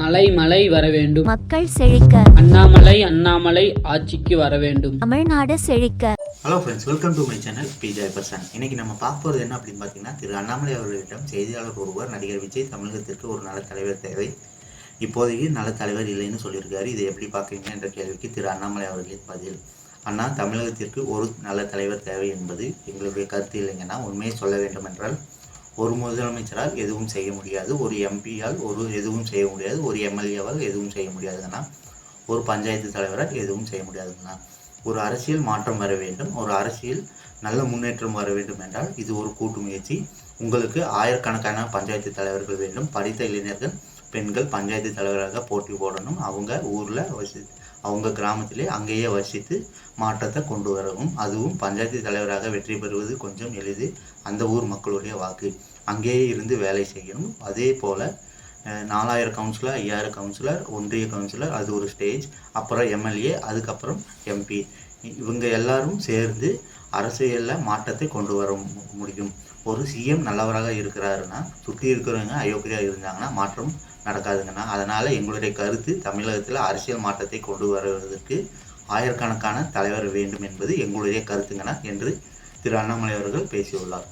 மலை மலை வர வேண்டும். மக்கள் செழிக்க. அண்ணாமலை அண்ணாமலை ஆட்சிக்கு வர வேண்டும். தமிழ்நாடு செழிக்க. Hello friends welcome to my channel P Jeyaparson இன்னைக்கு நம்ம பார்க்க போகிறது என்ன அப்படின்னு பார்த்தீங்கன்னா திரு அண்ணாமலை அவர்களிடம் செய்தியாளர் ஒருவர் நடிகர் விஜய் தமிழகத்திற்கு ஒரு நல்ல தலைவர் தேவை. இப்போதைக்கு நல்ல தலைவர் இல்லைன்னு சொல்லியிருக்காரு. இதை எப்படி பார்க்குறீங்க என்ற கேள்விக்கு திரு அண்ணாமலை அவர்களின் பதில். அண்ணா தமிழகத்திற்கு ஒரு நல்ல தலைவர் தேவை என்பது எங்களுடைய கருத்து இல்லைங்கன்னா உண்மையை சொல்ல வேண்டும் என்றால் ஒரு முதலமைச்சரால் எதுவும் செய்ய முடியாது ஒரு எம்பியால் ஒரு எதுவும் செய்ய முடியாது ஒரு எம்எல்ஏவால் எதுவும் செய்ய முடியாதுங்கன்னா ஒரு பஞ்சாயத்து தலைவரால் எதுவும் செய்ய முடியாதுங்கண்ணா. ஒரு அரசியல் மாற்றம் வர வேண்டும் ஒரு அரசியல் நல்ல முன்னேற்றம் வர வேண்டும் என்றால் இது ஒரு கூட்டு முயற்சி. உங்களுக்கு ஆயிரக்கணக்கான பஞ்சாயத்து தலைவர்கள் வேண்டும் படித்த இளைஞர்கள் பெண்கள் பஞ்சாயத்து தலைவராக போட்டி போடணும். அவங்க ஊரில் வசி அவங்க கிராமத்திலே அங்கேயே வசித்து மாற்றத்தை கொண்டு வரவும் அதுவும் பஞ்சாயத்து தலைவராக வெற்றி பெறுவது கொஞ்சம் எளிது. அந்த ஊர் மக்களுடைய வாக்கு. அங்கேயே இருந்து வேலை செய்யணும். அதே போல் நாலாயிரம் கவுன்சிலர் ஐயாயிரம் கவுன்சிலர் ஒன்றிய கவுன்சிலர் அது ஒரு ஸ்டேஜ். அப்புறம் எம்எல்ஏ அதுக்கப்புறம் எம்பி. இவங்க எல்லாரும் சேர்ந்து அரசியலில் மாற்றத்தை கொண்டு வர முடியும். ஒரு சிஎம் நல்லவராக இருக்கிறாருன்னா சுற்றி இருக்கிறவங்க அயோக்கியாக இருந்தாங்கன்னா மாற்றம் நடக்காதுங்கண்ணா. அதனால் எங்களுடைய கருத்து தமிழகத்தில் அரசியல் மாற்றத்தை கொண்டு வருவதற்கு ஆயிரக்கணக்கான தலைவர் வேண்டும் என்பது எங்களுடைய கருத்துங்கண்ணா என்று திரு அண்ணாமலை அவர்கள் பேசியுள்ளார்.